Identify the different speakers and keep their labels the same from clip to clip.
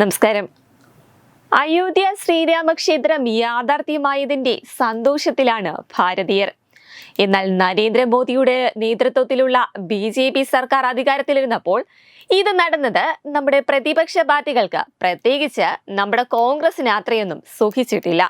Speaker 1: നമസ്കാരം. അയോധ്യ ശ്രീരാമക്ഷേത്രം യാഥാർത്ഥ്യമായതിന്റെ സന്തോഷത്തിലാണ് ഭാരതീയർ. എന്നാൽ നരേന്ദ്രമോദിയുടെ നേതൃത്വത്തിലുള്ള ബി ജെ പി സർക്കാർ അധികാരത്തിലിരുന്നപ്പോൾ ഇത് നടന്നത് നമ്മുടെ പ്രതിപക്ഷ പാർട്ടികൾക്ക് പ്രത്യേകിച്ച് നമ്മുടെ കോൺഗ്രസിന് അത്രയൊന്നും സുഖിച്ചിട്ടില്ല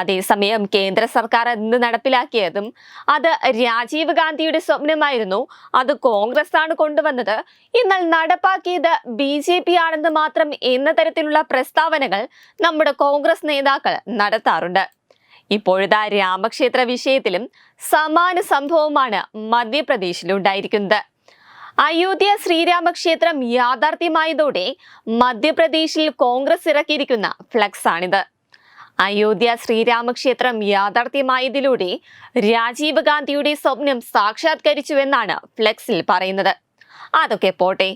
Speaker 1: അതേസമയം കേന്ദ്ര സർക്കാർ ഇന്ന് നടപ്പിലാക്കിയതും അത് രാജീവ് ഗാന്ധിയുടെ സ്വപ്നമായിരുന്നു. അത് കോൺഗ്രസ് ആണ് കൊണ്ടുവന്നത്. എന്നാൽ നടപ്പാക്കിയത് ബി ജെ പി ആണെന്ന് മാത്രം എന്ന തരത്തിലുള്ള പ്രസ്താവനകൾ നമ്മുടെ കോൺഗ്രസ് നേതാക്കൾ നടത്താറുണ്ട്. ഇപ്പോഴത്തെ രാമക്ഷേത്ര വിഷയത്തിലും സമാന സംഭവമാണ് മധ്യപ്രദേശിലുണ്ടായിരിക്കുന്നത് അയോധ്യ ശ്രീരാമക്ഷേത്രം യാഥാർത്ഥ്യമായതോടെ മധ്യപ്രദേശിൽ കോൺഗ്രസ് ഇറക്കിയിരിക്കുന്ന ഫ്ലക്സ് ആണിത് അയോധ്യ ശ്രീരാമക്ഷേത്രം യാഥാർത്ഥ്യമായതിലൂടെ രാജീവ് ഗാന്ധിയുടെ സ്വപ്നം സാക്ഷാത്കരിച്ചുവെന്നാണ് ഫ്ലെക്സിൽ പറയുന്നത്. അതൊക്കെ പോട്ടെ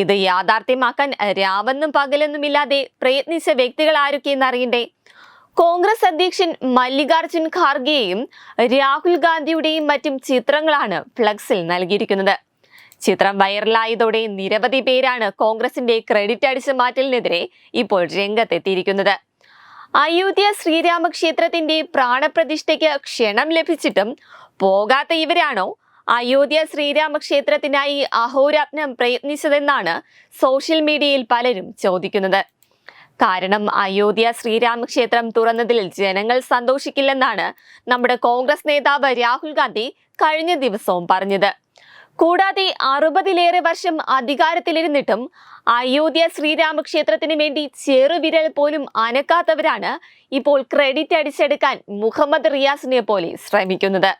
Speaker 1: ഇത് യാഥാർത്ഥ്യമാക്കാൻ രാവെന്നും പകലെന്നുമില്ലാതെ പ്രയത്നിച്ച വ്യക്തികൾ ആരൊക്കെയെന്നറിയണ്ടേ? കോൺഗ്രസ് അധ്യക്ഷൻ മല്ലികാർജുൻ ഖാർഗെയും രാഹുൽ ഗാന്ധിയുടെയും മറ്റും ചിത്രങ്ങളാണ് ഫ്ലക്സിൽ നൽകിയിരിക്കുന്നത്. ചിത്രം വൈറലായതോടെ നിരവധി പേരാണ് കോൺഗ്രസിന്റെ ക്രെഡിറ്റ് അടിച്ചു മാറ്റലിനെതിരെ ഇപ്പോൾ രംഗത്തെത്തിയിരിക്കുന്നത്. അയോധ്യ ശ്രീരാമക്ഷേത്രത്തിന്റെ പ്രാണപ്രതിഷ്ഠയ്ക്ക് ക്ഷണം ലഭിച്ചിട്ടും പോകാത്ത ഇവരാണോ അയോധ്യ ശ്രീരാമക്ഷേത്രത്തിനായി അഹോരാത്നം പ്രയത്നിച്ചതെന്നാണ് സോഷ്യൽ മീഡിയയിൽ പലരും ചോദിക്കുന്നത്. കാരണം അയോധ്യ ശ്രീരാമക്ഷേത്രം തുറന്നതിൽ ജനങ്ങൾ സന്തോഷിക്കില്ലെന്നാണ് നമ്മുടെ കോൺഗ്രസ് നേതാവ് രാഹുൽ ഗാന്ധി കഴിഞ്ഞ ദിവസവും പറഞ്ഞത്. കൂടാതെ അറുപതിലേറെ വർഷം അധികാരത്തിലിരുന്നിട്ടും അയോധ്യ ശ്രീരാമക്ഷേത്രത്തിന് വേണ്ടി ചെറുവിരൽ പോലും അനക്കാത്തവരാണ് ഇപ്പോൾ ക്രെഡിറ്റ് അടിച്ചെടുക്കാൻ മുഹമ്മദ് റിയാസിനെ പോലെ ശ്രമിക്കുന്നത്.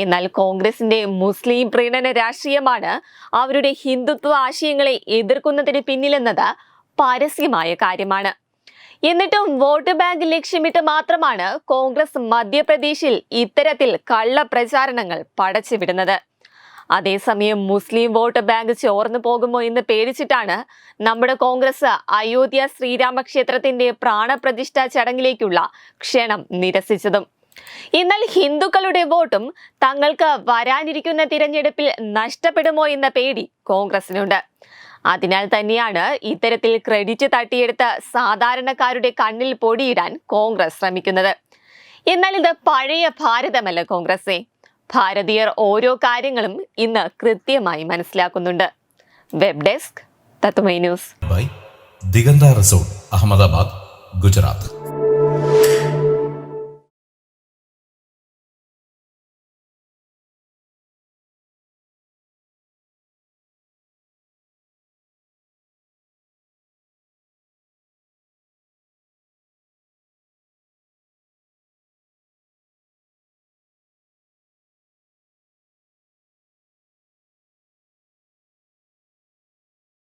Speaker 1: എന്നാൽ കോൺഗ്രസിന്റെ മുസ്ലിം പ്രീണന രാഷ്ട്രീയമാണ് അവരുടെ ഹിന്ദുത്വ ആശയങ്ങളെ എതിർക്കുന്നതിന് പിന്നിലെന്നത് പരസ്യമായ കാര്യമാണ്. എന്നിട്ടും വോട്ട് ബാങ്ക് ലക്ഷ്യമിട്ട് മാത്രമാണ് കോൺഗ്രസ് മധ്യപ്രദേശിൽ ഇത്തരത്തിൽ കള്ള പ്രചാരണങ്ങൾ പടച്ചുവിടുന്നത്. അതേസമയം മുസ്ലിം വോട്ട് ബാങ്ക് ചോർന്നു പോകുമോ എന്ന് പേടിച്ചിട്ടാണ് നമ്മുടെ കോൺഗ്രസ് അയോധ്യ ശ്രീരാമക്ഷേത്രത്തിന്റെ പ്രാണപ്രതിഷ്ഠ ചടങ്ങിലേക്കുള്ള ക്ഷണം നിരസിച്ചതും. എന്നാൽ ഹിന്ദുക്കളുടെ വോട്ടും തങ്ങൾക്ക് വരാനിരിക്കുന്ന തിരഞ്ഞെടുപ്പിൽ നഷ്ടപ്പെടുമോ എന്ന പേടി കോൺഗ്രസിനുണ്ട്. അതിനാൽ തന്നെയാണ് ഇത്തരത്തിൽ ക്രെഡിറ്റ് തട്ടിയെടുത്ത് സാധാരണക്കാരുടെ കണ്ണിൽ പൊടിയിടാൻ കോൺഗ്രസ് ശ്രമിക്കുന്നത്. എന്നാൽ ഇത് പഴയ ഭാരതമല്ല കോൺഗ്രസേ. ഭാരതീയർ ഓരോ കാര്യങ്ങളും ഇന്ന് കൃത്യമായി മനസ്സിലാക്കുന്നുണ്ട്. Web desk Tatwamayi news
Speaker 2: by Diganta resort Ahmedabad Gujarat